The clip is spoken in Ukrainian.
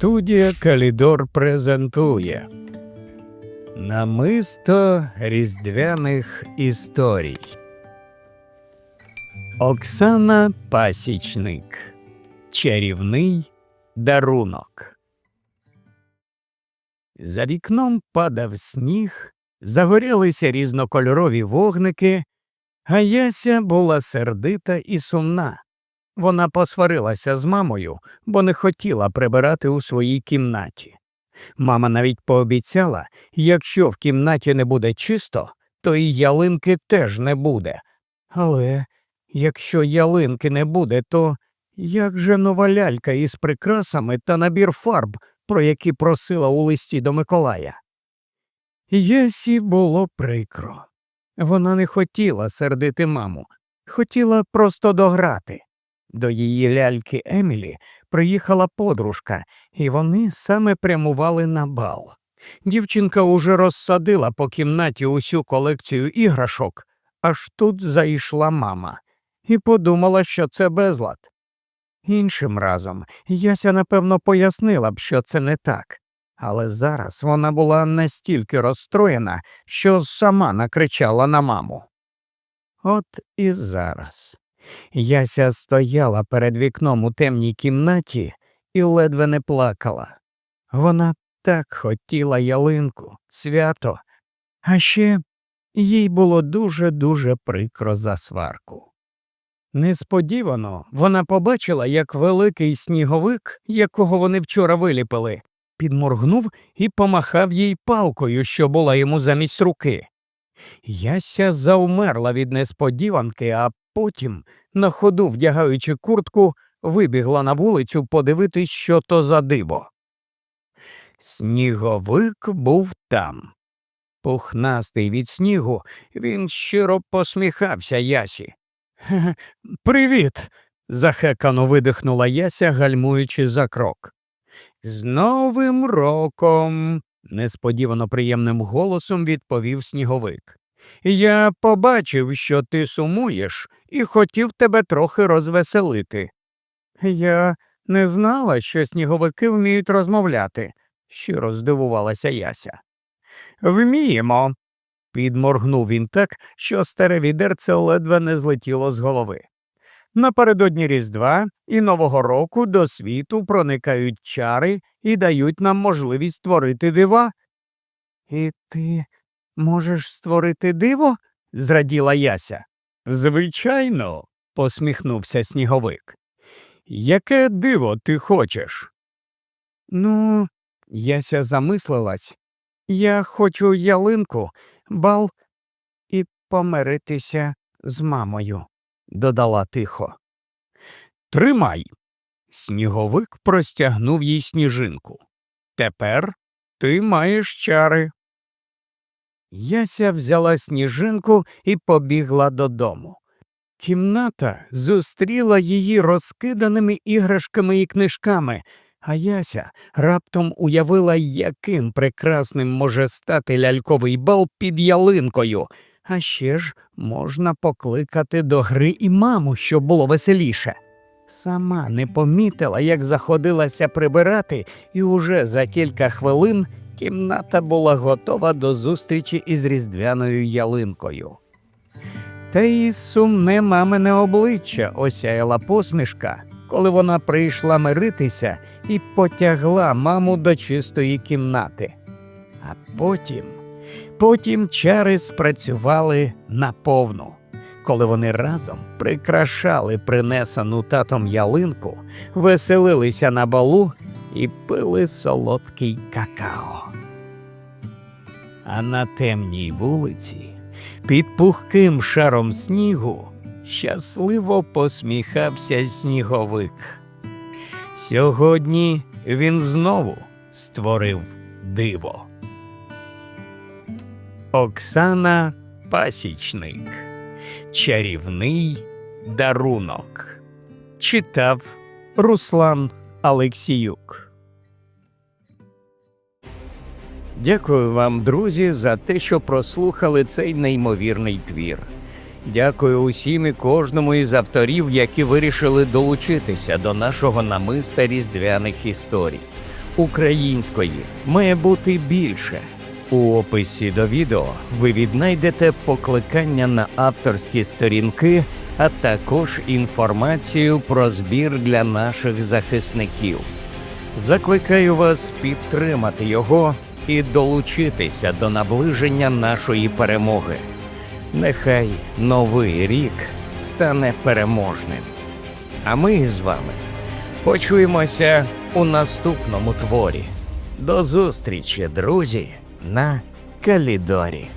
Студія Калідор презентує Намисто різдвяних історій. Оксана Пасічник. Чарівний дарунок. За вікном падав сніг, загорілися різнокольорові вогники, а Яся була сердита і сумна. Вона посварилася з мамою, бо не хотіла прибирати у своїй кімнаті. Мама навіть пообіцяла, якщо в кімнаті не буде чисто, то і ялинки теж не буде. Але якщо ялинки не буде, то як же нова лялька із прикрасами та набір фарб, про які просила у листі до Миколая? Ясі було прикро. Вона не хотіла сердити маму, хотіла просто дограти. До її ляльки Емілі приїхала подружка, і вони саме прямували на бал. Дівчинка уже розсадила по кімнаті усю колекцію іграшок, аж тут зайшла мама, і подумала, що це безлад. Іншим разом Яся напевно пояснила б, що це не так, але зараз вона була настільки розстроєна, що сама накричала на маму. От і зараз. Яся стояла перед вікном у темній кімнаті і ледве не плакала. Вона так хотіла ялинку, свято, а ще їй було дуже дуже прикро за сварку. Несподівано вона побачила, як великий сніговик, якого вони вчора виліпили, підморгнув і помахав їй палкою, що була йому замість руки. Яся завмерла від несподіванки, а потім, на ходу вдягаючи куртку, вибігла на вулицю подивитись, що то за диво. Сніговик був там. Пухнастий від снігу, він щиро посміхався Ясі. «Хе-хе, Привіт. захекано видихнула Яся, гальмуючи за крок. З Новим роком. несподівано приємним голосом відповів сніговик. Я побачив, що ти сумуєш, і хотів тебе трохи розвеселити. Я не знала, що сніговики вміють розмовляти, щиро здивувалася Яся. Вміємо. підморгнув він так, що старе відерце ледве не злетіло з голови. Напередодні Різдва і Нового року до світу проникають чари і дають нам можливість створити дива. І ти можеш створити диво? зраділа Яся. Звичайно, посміхнувся сніговик. Яке диво ти хочеш? Ну, Яся замислилась. Я хочу ялинку, бал і помиритися з мамою, додала тихо. Тримай. Сніговик простягнув їй сніжинку. Тепер ти маєш чари. Яся взяла сніжинку і побігла додому. Кімната зустріла її розкиданими іграшками і книжками, а Яся раптом уявила, яким прекрасним може стати ляльковий бал під ялинкою. А ще ж можна покликати до гри і маму, щоб було веселіше. Сама не помітила, як заходилася прибирати, і уже за кілька хвилин кімната була готова до зустрічі із різдвяною ялинкою. Та й сумне мамине обличчя осяяла посмішка, коли вона прийшла миритися і потягла маму до чистої кімнати. А потім, потім чари спрацювали наповну. Коли вони разом прикрашали принесену татом ялинку, веселилися на балу і пили солодкий какао. А на темній вулиці, під пухким шаром снігу, щасливо посміхався сніговик. Сьогодні він знову створив диво. Оксана Пасічник. Чарівний дарунок. Читав Руслан Алексіюк. Дякую вам, друзі, за те, що прослухали цей неймовірний твір. Дякую усім і кожному із авторів, які вирішили долучитися до нашого намиста різдвяних історій. української має бути більше. У описі до відео ви віднайдете покликання на авторські сторінки, а також інформацію про збір для наших захисників. Закликаю вас підтримати його і долучитися до наближення нашої перемоги. Нехай новий рік стане переможним. А ми з вами почуємося у наступному творі. До зустрічі, друзі, на Калідорі.